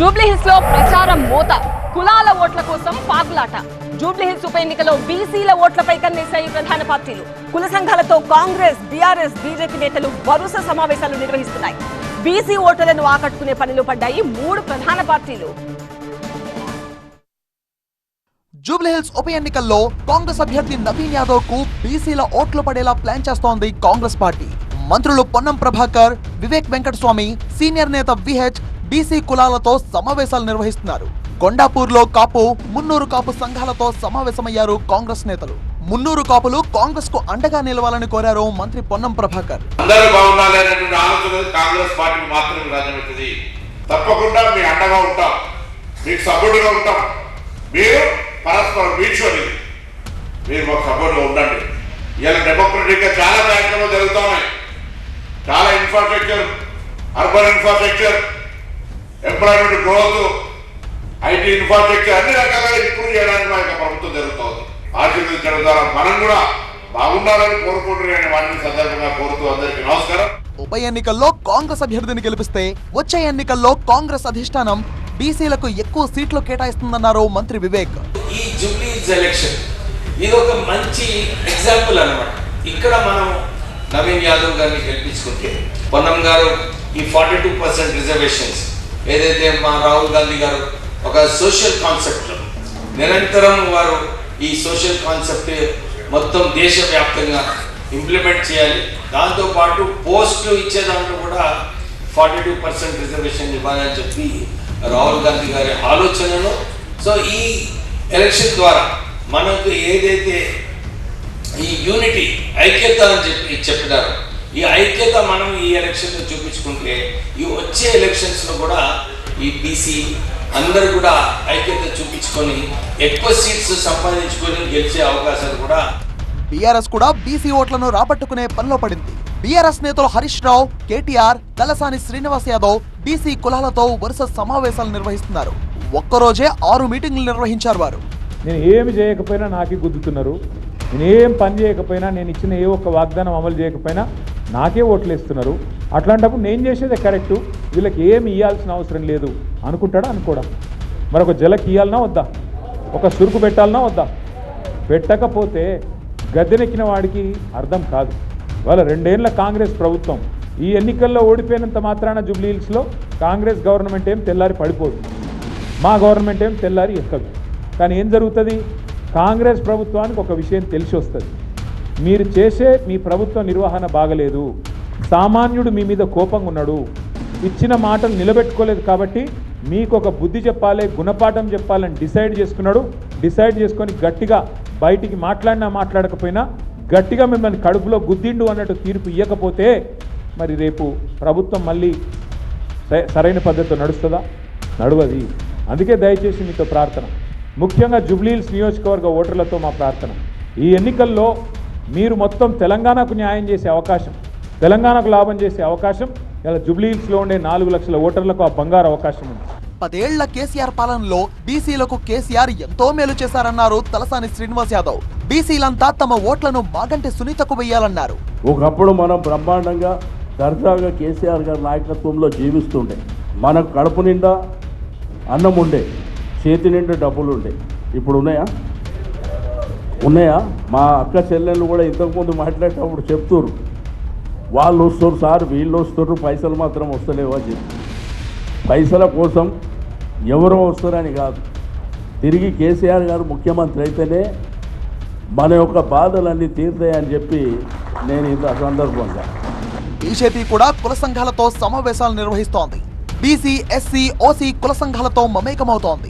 జూబ్లీహిల్స్లో ప్రచారం మోత. కులాల ఓట్ల కోసం పాకులాట. జూబ్లీహిల్స్ ఉప ఎన్నికలో బీసీల ఓట్లపై కన్నేశాయి ప్రధాన పార్టీలు. కుల సంఘాలతో కాంగ్రెస్ బీఆర్ఎస్ బీజేపీ నేతలు వరుస సమావేశాలు నిర్వహిస్తున్నాయి. బీసీ ఓటర్లను ఆకట్టుకునే పనిలో పడ్డాయి మూడు ప్రధాన పార్టీలు. జూబ్లీహిల్స్ ఉప ఎన్నికల్లో కాంగ్రెస్ అభ్యర్థి నవీన్ యాదవ్కు బీసీల ఓట్లు పడేలా ప్లాన్ చేస్తోంది కాంగ్రెస్ పార్టీ. మంత్రులు పొన్నం ప్రభాకర్ వివేక్ వెంకటస్వామి సీనియర్ నేత విహెచ్ బీసీ కులాలతో సమావేశాలు నిర్వహిస్తున్నారు. కొండాపూర్లో కాపు మున్నూరు కాపు సంఘాలతో సమావేశమయ్యారు కాంగ్రెస్ నేతలు. మున్నూరు కాపులు కాంగ్రెస్కు అండగా నిలవాలని కోరారు మంత్రి పొన్నం ప్రభాకర్. అందరూ ఆలోచన కాంగ్రెస్ మాత్రమే తప్పకుండా మీ అండగా ఉంటాం. మీకు సపోర్టుగా ఉంటాం. మీరు పరస్పరం మీరు మాకు సపోర్ట్గా ఉండండి. ఇలా చాలా కార్యక్రమాలు జరుగుతూ చాలా infrastructure urban infrastructure employment growth IT infrastructure అన్ని రకాలుగా ఇంప్రూవ్ చేయడానికి మా యొక్క ప్రభుత్వం జరుగుతోంది. ఆశీర్వదించడం ద్వారా మనం కూడా బాగుండాలని కోరుకుంటున్నారని వాటిని సందర్భంగా కోరుతూ అందరికీ నమస్కారం. ఉప ఎన్నికల్లో కాంగ్రెస్ అభ్యర్థిని గెలిపిస్తే వచ్చే ఎన్నికల్లో కాంగ్రెస్ అధిష్టానం బీసీలకు ఎక్కువ సీట్లు కేటాయిస్తుందన్నారు మంత్రి వివేక్. ఈ జూబ్లీస్ ఎలక్షన్. ఇది ఒక మంచి ఎగ్జాంపుల్ అన్నమాట. ఇక్కడ మనం నవీన్ యాదవ్ గారిని గెలిపించుకుంటే పొన్నం గారు ఈ ఫార్టీ టూ పర్సెంట్ రిజర్వేషన్స్ ఏదైతే మా రాహుల్ గాంధీ గారు ఒక సోషల్ కాన్సెప్ట్ నిరంతరం వారు ఈ సోషల్ కాన్సెప్ట్ మొత్తం దేశవ్యాప్తంగా ఇంప్లిమెంట్ చేయాలి. దాంతోపాటు పోస్టులు ఇచ్చే దాంట్లో కూడా ఫార్టీ టూ పర్సెంట్ రిజర్వేషన్ ఇవ్వాలని చెప్పి రాహుల్ గాంధీ గారి ఆలోచనను సో ఈ ఎలక్షన్ ద్వారా మనకు ఏదైతే ఈ యూనిటీ ఐక్యత అని చెప్పి చెప్పినారో ఈ ఐక్యత మనం ఈ ఎలక్షన్లో చూపించుకుంటే ఈ వచ్చే ఎలక్షన్స్లో కూడా ఈ బీసీ అందరూ కూడా ఐక్యత చూపించుకొని ఎక్కువ సీట్స్ సంపాదించుకొని గెలిచే అవకాశాలు కూడా బీఆర్ఎస్ కూడా బీసీ ఓట్లను రాబట్టుకునే పనిలో పడింది. బీఆర్ఎస్ నేతలు హరీష్ రావు కేటీఆర్ తలసాని శ్రీనివాస్ యాదవ్ బీసీ కులాలతో వరుస సమావేశాలు నిర్వహిస్తున్నారు. ఒక్కరోజే ఆరు మీటింగ్లు నిర్వహించారు వారు. నేను ఏమి చేయకపోయినా నాకే గుద్దుతున్నారు. నేను ఏం పని చేయకపోయినా నేను ఇచ్చిన ఏ ఒక్క వాగ్దానం అమలు చేయకపోయినా నాకే ఓట్లు వేస్తున్నారు అట్లాంటప్పుడు నేను చేసేదే కరెక్టు. వీళ్ళకి ఏమి ఇవ్వాల్సిన అవసరం లేదు. అనుకుంటాడా? అనుకోడా? మరొక జలకి ఇవ్వాలనా వద్దా? ఒక సురుకు పెట్టాలనా వద్దా? పెట్టకపోతే గద్దెనెక్కిన వాడికి అర్థం కాదు. వాళ్ళ రెండేళ్ళ కాంగ్రెస్ ప్రభుత్వం. ఈ ఎన్నికల్లో ఓడిపోయినంత మాత్రాన జూబ్లీహిల్స్లో కాంగ్రెస్ గవర్నమెంట్ ఏం తెల్లారి పడిపోదు. మా గవర్నమెంట్ ఏం తెల్లారి ఎక్కదు. కానీ ఏం జరుగుతుంది? కాంగ్రెస్ ప్రభుత్వానికి ఒక విషయం తెలిసి వస్తుంది మీరు చేసే మీ ప్రభుత్వ నిర్వహణ బాగలేదు. సామాన్యుడు మీ మీద కోపంగా ఉన్నాడు ఇచ్చిన మాటలు నిలబెట్టుకోలేదు కాబట్టి మీకు ఒక బుద్ధి చెప్పాలి గుణపాఠం చెప్పాలని డిసైడ్ చేసుకున్నాడు. డిసైడ్ చేసుకొని గట్టిగా బయటికి మాట్లాడినా మాట్లాడకపోయినా గట్టిగా మిమ్మల్ని కడుపులో గుద్దిండు అన్నట్టు తీర్పు ఇవ్వకపోతే మరి రేపు ప్రభుత్వం మళ్ళీ సరైన పద్ధతిలో నడుస్తుందా? నడవది. అందుకే దయచేసి మీతో ప్రార్థన. ముఖ్యంగా జుబ్లీల్స్ నియోజకవర్గ ఓటర్లతో మా ప్రార్థన. ఈ ఎన్నికల్లో మీరు మొత్తం తెలంగాణకు న్యాయం చేసే అవకాశం తెలంగాణకు లాభం చేసే అవకాశం ఇలా జూబ్లీహిల్స్లో ఉండే నాలుగు లక్షల ఓటర్లకు ఆ బంగారు అవకాశం ఉంది. పదేళ్ళ కేసీఆర్ పాలనలో బీసీలకు కేసీఆర్ ఎంతో మేలు చేశారన్నారు తలసాని శ్రీనివాస్ యాదవ్. బీసీలంతా తమ ఓట్లను మాగంటి సునీతకు వెయ్యాలన్నారు. ఒకప్పుడు మనం బ్రహ్మాండంగా దర్జాగా కేసీఆర్ గారి నాయకత్వంలో జీవిస్తుండే. మనకు కడుపు నిండా అన్నం ఉండే చేతి నిండా డబ్బులు ఉండే. ఇప్పుడు ఉన్నాయా? ఉన్నాయా? మా అక్క చెల్లెళ్ళు కూడా ఇంతకుముందు మాట్లాడేటప్పుడు చెప్తుర్రు. వాళ్ళు వస్తారు సార్ వీళ్ళు వస్తారు పైసలు మాత్రం వస్తలేవు అని చెప్పి. పైసల కోసం ఎవరో వస్తారని కాదు. తిరిగి కేసీఆర్ గారు ముఖ్యమంత్రి అయితేనే మన యొక్క బాధలన్నీ తీరుతాయని చెప్పి నేను ఇంత సందర్భంగా. బీజేపీ కూడా కుల సంఘాలతో సమావేశాలు నిర్వహిస్తోంది. బీసీ ఎస్సీ ఓసీ కుల సంఘాలతో మమేకమవుతోంది.